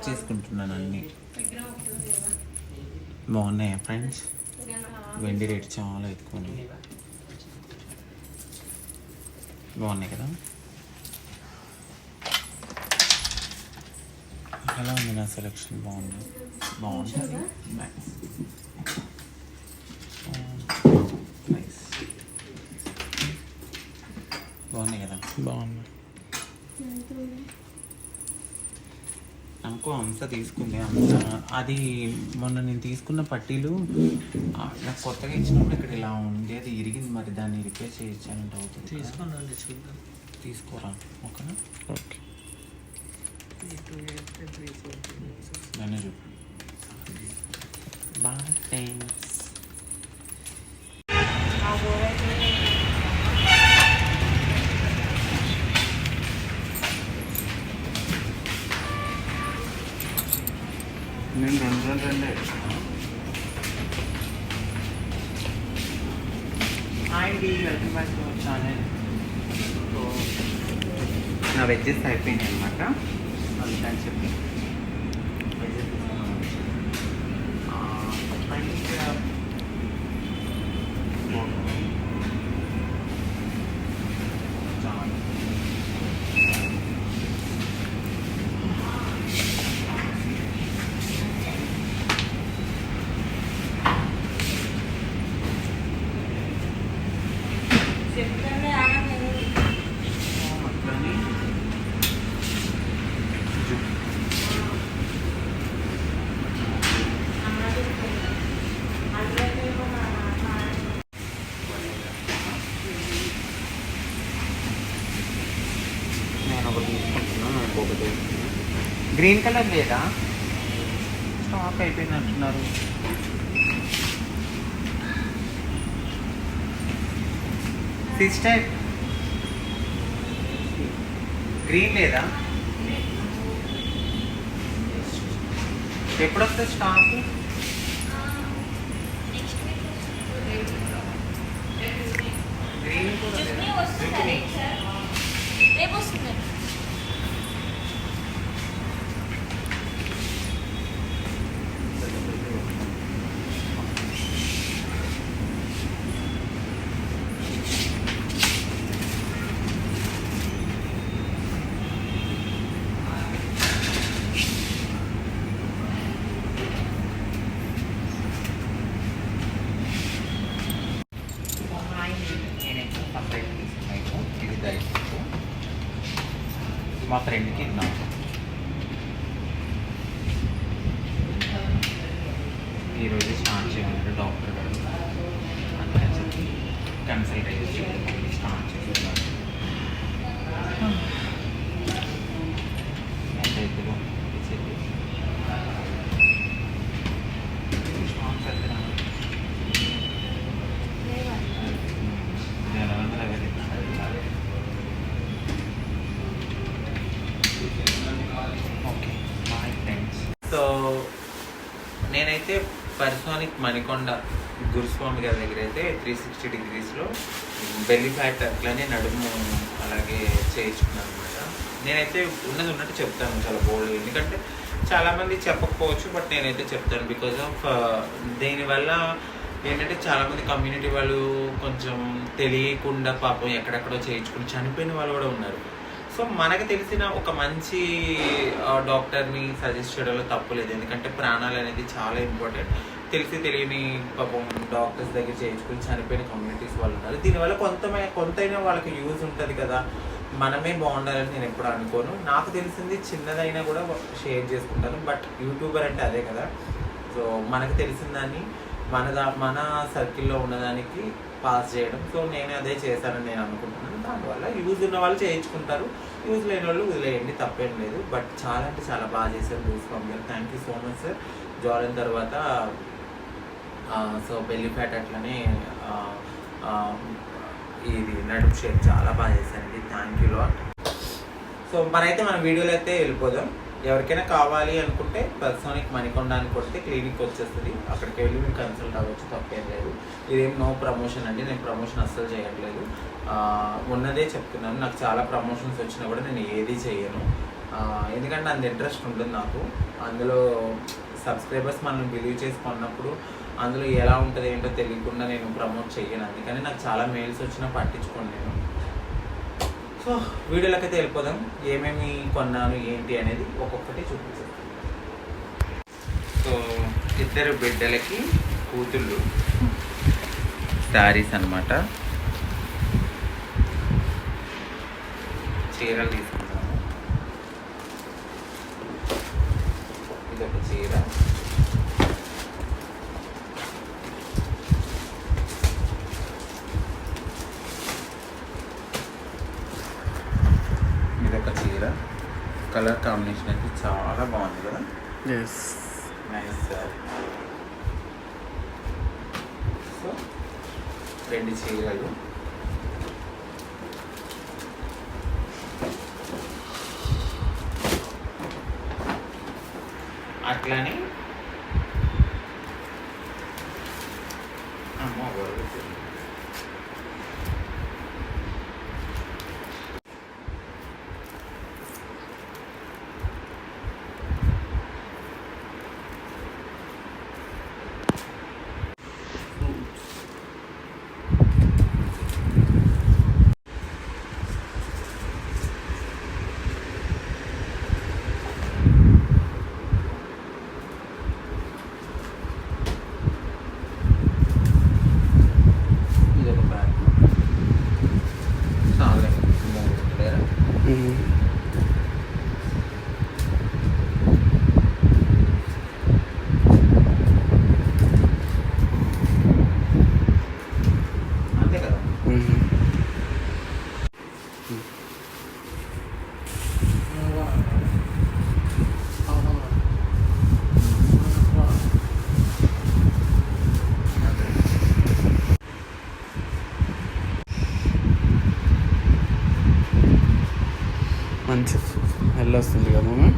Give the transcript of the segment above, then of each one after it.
Check చేసుకుంటున్నాను అన్నీ. బాగున్నాయా ఫ్రెండ్స్ వెండి రేట్ చాలా ఎక్కువ ఉంది బాగున్నాయి కదా? ఎలా ఉంది నా సెలెక్షన్ బాగుంది? బాగుంటుంది నైస్ నైస్ బాగున్నాయి కదా బాగుంది నాకు అంత తీసుకుంది. అంత అది మొన్న నేను తీసుకున్న పట్టీలు నాకు కొత్తగా ఇచ్చినప్పుడు ఇక్కడ ఇలా ఉంది. అది ఇరిగింది మరి దాన్ని రిపేర్ చేయించాలంటే అవుతుంది? తీసుకోండి చూద్దాం. తీసుకోరా ఓకేనా? ఓకే. నన్ను చూపు బాయ్ థ్యాంక్స్ నేను రెండు రెండు రెండే. హాయ్ అండి welcome back to channel so నా వెజ్జెస్ అయిపోయినాయి అనమాట అందుకని చెప్పి గ్రీన్ కలర్ లేదా? స్టాక్ అయిపోయింది అంటున్నారు అంటున్నారు సిస్టర్ గ్రీన్ లేదా? ఎప్పుడు వస్తుంది స్టాక్ గ్రీన్ కూడా చున్నీ లేదా? వస్తుంది సార్ రేపు వస్తుంది నేనైతే సపరేట్ తీసుకున్నాను ఇది దయచేసి మా ఫ్రెండ్కి ఇద్దాం ఈరోజు స్టార్ట్ చేయమన్నారు డాక్టర్ గారు అందుకని చెప్పి కన్సల్ట్ అయ్యి స్టార్ట్ చేస్తున్నారు ఎంత అవుతుందో చెప్పి స్టాక్స్ అయితే రావాలి. జనాలు available okay bye thanks so నేనైతే పర్సోనిక్ మణికొండ గురుస్వామి గారి దగ్గర అయితే త్రీ సిక్స్టీ డిగ్రీస్లో బెల్లి ఫ్యాట్ అట్లనే నడుము అలాగే చేయించుకున్నాను అనమాట నేనైతే ఉన్నది ఉన్నట్టు చెప్తాను చాలా బోల్డ్ ఎందుకంటే చాలామంది చెప్పకపోవచ్చు బట్ నేనైతే చెప్తాను బికాజ్ ఆఫ్ uh, దీనివల్ల ఏంటంటే చాలామంది కమ్యూనిటీ వాళ్ళు కొంచెం తెలియకుండా పాపం ఎక్కడెక్కడో చేయించుకుని చనిపోయిన వాళ్ళు కూడా ఉన్నారు. సో మనకు తెలిసిన ఒక మంచి uh, డాక్టర్ని సజెస్ట్ చేయడంలో తప్పు లేదు. ఎందుకంటే ప్రాణాలు అనేది చాలా ఇంపార్టెంట్ తెలిసి తెలియని పాపం డాక్టర్స్ దగ్గర చేయించుకుని చనిపోయిన కమ్యూనిటీస్ వాళ్ళు ఉన్నారు. దీనివల్ల కొంత కొంతైనా వాళ్ళకి యూజ్ ఉంటుంది కదా. మనమే బాగుండాలని నేను ఎప్పుడు అనుకోను. నాకు తెలిసింది చిన్నదైనా కూడా షేర్ చేసుకుంటాను. బట్ యూట్యూబర్ అంటే అదే కదా. సో మనకు తెలిసిన దాన్ని మన దా మన సర్కిల్లో ఉన్నదానికి పాస్ చేయడం. సో నేను అదే చేశానని నేను అనుకుంటున్నాను. దానివల్ల యూజ్ ఉన్న వాళ్ళు చేయించుకుంటారు. యూజ్ లేని వాళ్ళు వదిలేయండి. తప్పేం లేదు. బట్ చాలా అంటే చాలా బాగా చేశారు. న్యూస్ పంపారు thank you so much sir join తర్వాత సో బెల్లి ఫ్యాట్ అట్లనే ఇది నడుపు షేప్ చాలా బాగా చేశారండి. థ్యాంక్ యూ లాట్ సో మనైతే మన వీడియోలో అయితే వెళ్ళిపోదాం. ఎవరికైనా కావాలి అనుకుంటే పర్సోనిక్ మణికొండ అని కొడితే క్లినిక్ వచ్చేస్తుంది. అక్కడికి వెళ్ళి మీరు కన్సల్ట్ అవ్వచ్చు తప్పేం లేదు. ఇదేం నో ప్రమోషన్ అండి. నేను ప్రమోషన్ అస్సలు చేయట్లేదు. ఉన్నదే చెప్తున్నాను. నాకు చాలా ప్రమోషన్స్ వచ్చినా కూడా నేను ఏది చేయను. ఎందుకంటే అంత ఇంట్రెస్ట్ ఉంటుంది నాకు. అందులో సబ్స్క్రైబర్స్ మనం బిలీవ్ చేసుకున్నప్పుడు అందులో ఎలా ఉంటుంది ఏంటో తెలియకుండా నేను ప్రమోట్ చేయను అందుకని నాకు చాలా మెయిల్స్ వచ్చినా పట్టించుకోండి నేను. సో వీడియోలకైతే వెళ్ళిపోదాం. ఏమేమి కొన్నాను ఏంటి అనేది ఒక్కొక్కటి చూపిస్తాను. సో ఇద్దరు బిడ్డలకి కూతుళ్ళు. శారీస్ అన్నమాట. చీరలు తీసుకు ఇదొక చీర ఇదొక చీర కలర్ కాంబినేషన్ అయితే చాలా బాగుంది కదా ఎస్ నైస్ సార్ సో రెండు చీరలు. అట్లానే అమ్మ వరుగుతుంది ఇదొక బ్యాగ్ చాలా మూడు లేదా అంతే కదా మంచి హెల్ వస్తుంది కదా మమ్మీ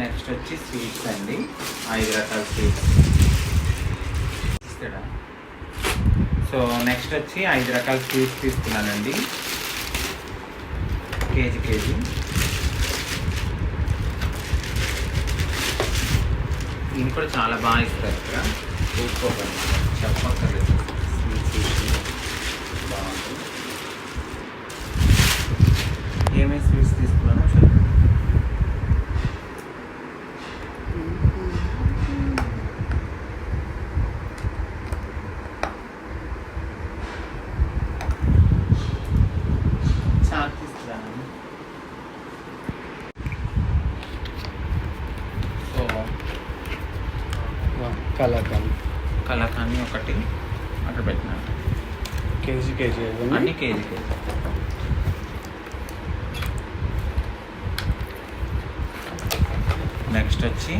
నెక్స్ట్ వచ్చి స్వీట్స్ అండి ఐదు రకాల స్వీట్స్ ఇక్కడ సో నెక్స్ట్ వచ్చి ఐదు రకాల స్వీట్స్ తీసుకున్నానండి. KG KG. దీన్ని కూడా చాలా బాగా ఇస్తారు ఇక్కడ. చూసుకోగలమాట చెప్పక్కర్లేదు. స్వీట్స్ బాగుంది ఏమేమి స్వీట్స్ తీసుకున్నాను చెప్పు చాక్ తీసుకురాను సో కలాకండ్ కలాకాన్ని ఒకటి అక్కడ పెట్టినాను కేజీ కేజీ అన్ని కేజీ కేజీ. నెక్స్ట్ వచ్చి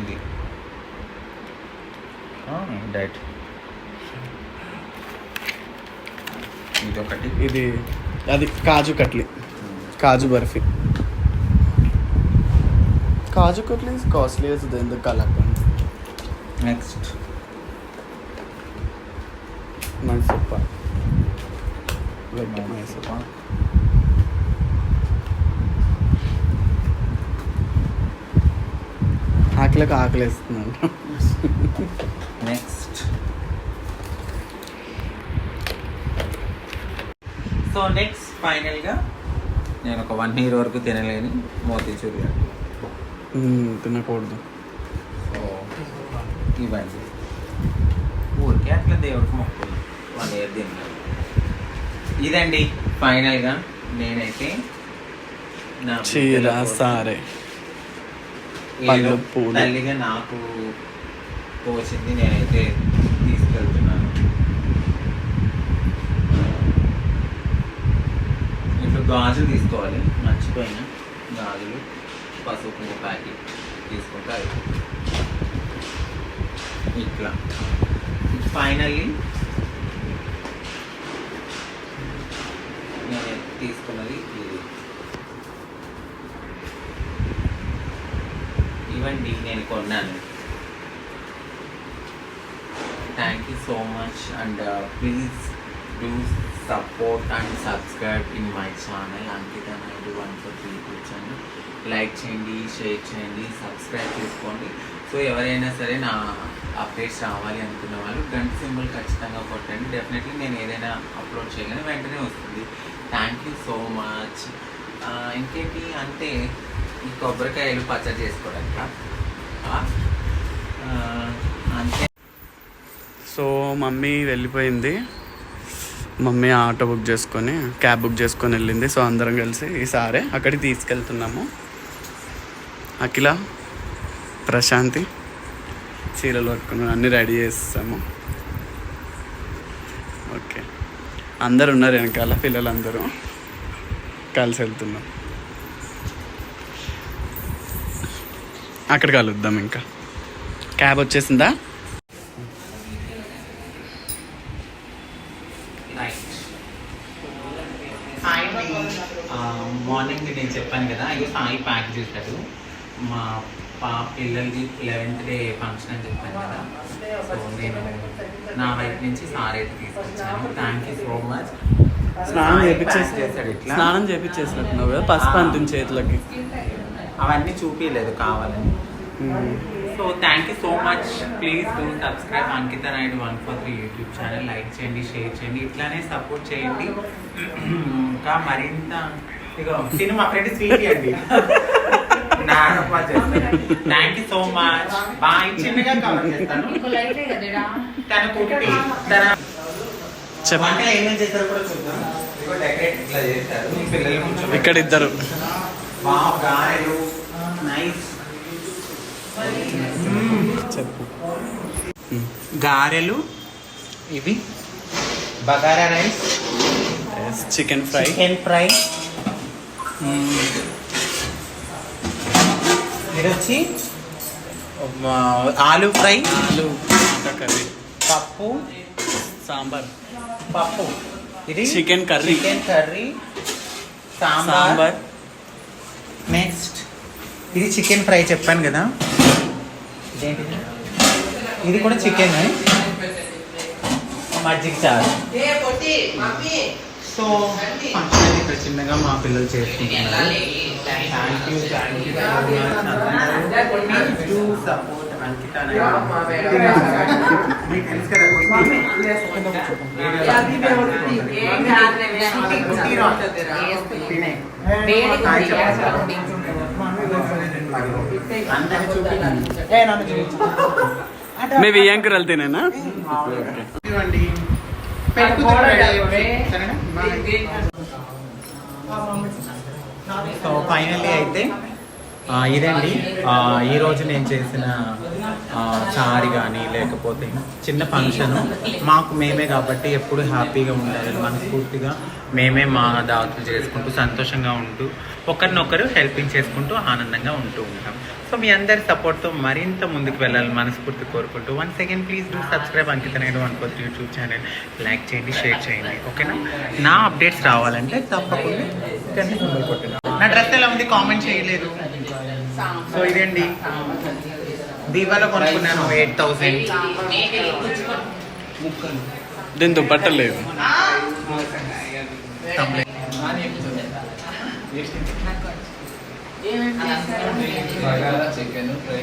ఇది. డైట్. ఇది ఒకటి ఇది అది kaju katli. Kaju barfi. Kaju katli is costly as then the kalakand next Mysore pak wet Mysore pak ఆకలికి ఆకలేస్తున్నాను నెక్స్ట్ సో నెక్స్ట్ ఫైనల్గా నేను ఒక వన్ ఇయర్ వరకు తినలేని మోతీచూర్ మ్మ్, తినకూడదు. ఇవ్వండి. ఊరికే అట్లా దేవుడికి మొక్కులు వన్ ఇయర్ తిన్నాను ఇదండి ఫైనల్గా నేనైతే నా చీర సారే. ఏదో. తల్లిగా నాకు తోచింది నేనైతే తీసుకెళ్తున్నాను. ఇప్పుడు గాజులు తీసుకోవాలి. మర్చిపోయినా గాజులు. పసుపు ప్యాకెట్ తీసుకుంటే అయిపోతుంది ఇట్లా ఫైనల్లీ నేను తీసుకున్నది ఇది ఇవ్వండి నేను కొన్నాను. Thank you so much and please do support and subscribe in my channel Ankita Naidu one four three కూర్చొని లైక్ చేయండి షేర్ చేయండి సబ్స్క్రైబ్ చేసుకోండి. సో ఎవరైనా సరే నా అప్డేట్స్ రావాలి అనుకున్న వాళ్ళు గంట సింబల్ ఖచ్చితంగా కొట్టండి. డెఫినెట్లీ నేను ఏదైనా అప్లోడ్ చేయగానే వెంటనే వస్తుంది. థ్యాంక్ యూ సో మచ్ ఇంకేంటి? అంటే ఈ కొబ్బరికాయలు పచ్చడి చేసుకోవడానికి? అంతే. సో మమ్మీ వెళ్ళిపోయింది. మమ్మీ ఆటో బుక్ చేసుకొని క్యాబ్ బుక్ చేసుకొని వెళ్ళింది. సో అందరం కలిసి ఈసారి అక్కడికి తీసుకెళ్తున్నాము. అఖిల ప్రశాంతి చీరలు పట్టుకుని అన్నీ రెడీ చేస్తాము. ఓకే. అందరు ఉన్నారు వెనకాల పిల్లలందరూ. కలిసి వెళ్తున్నాం. అక్కడ కలుద్దాం ఇంకా. క్యాబ్ వచ్చేసిందా? మా పా పిల్లలది లెవెన్త్ డే ఫంక్షన్ అని చెప్పాను కదా. సో నేను నా వైపు నుంచి సార్ అయితే తీసుకొచ్చాను థ్యాంక్ యూ సో మచ్ స్నానం చేపించేసి చేశాడు ఇట్లా. స్నానం చేపించేసినట్టున్నావు కదా పసుపు అంటుంది చేతులకి. అవన్నీ చూపించలేదు కావాలని. So thank you so much please do subscribe Ankita Naidu one four three YouTube channel like చేయండి షేర్ చేయండి ఇట్లానే సపోర్ట్ చేయండి. ఇంకా మరింత ఇగో తిను మా ఫ్రెండ్ స్వీట్ అండి. Thank you so much bye చిన్నగా కవర్ చేస్తాను. తన కుట్టి తన చెప్ప. వంట ఏమేమి చేస్తారో కూడా చూద్దాం. ఇదిగో డెకరేట్ ఇట్లా చేస్తారు మీ పిల్లలు కొంచెం ఇక్కడ ఇద్దరు వావ్ గారెలు. నైస్ చెప్పు. గారెలు ఇవి. Bagara rice. Chicken fry chicken fry ఇది వచ్చి ఆలు ఫ్రై ఆలు కర్రీ పప్పు సాంబార్ పప్పు ఇది Chicken curry. Chicken curry sambar sambar next ఇది చికెన్ ఫ్రై చెప్పాను కదా ఇదేంటిది ఇది కూడా చికెన్ మజ్జిగ చారు సో ఫంక్షన్ ఇక్కడ చిన్నగా మా పిల్లలు చేసుకుంటున్నారు thank you thank you support Ankita మీకు తెలుసు కదా అందరిని చూపించాను ఏ నన్ను. చూపించు మీ వియాంకర్ వెళ్తేనేనా? సో ఫైనల్లీ అయితే ఇదండి. ఈరోజు నేను చేసిన చారి కానీ లేకపోతే చిన్న ఫంక్షన్ మాకు మేమే కాబట్టి ఎప్పుడు హ్యాపీగా ఉండాలి. మనస్ఫూర్తిగా మేమే మా దావతులు చేసుకుంటూ సంతోషంగా ఉంటూ ఒకరినొకరు హెల్పింగ్ చేసుకుంటూ ఆనందంగా ఉంటూ ఉంటాం. సో మీ అందరి సపోర్ట్తో మరింత ముందుకు వెళ్ళాలని మనస్ఫూర్తి కోరుకుంటూ one second please do subscribe Ankita Naidu one four YouTube channel like చేయండి షేర్ చేయండి ఓకేనా నా అప్డేట్స్ రావాలంటే తప్పకుండా నా డ్రెస్ ఎలా ఉంది? కామెంట్ చేయలేదు. సో ఇదండి దీపాలో కొనుక్కున్నాను ఎయిట్ థౌసండ్ దీంతో బట్టలేదు chicken fry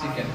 chicken.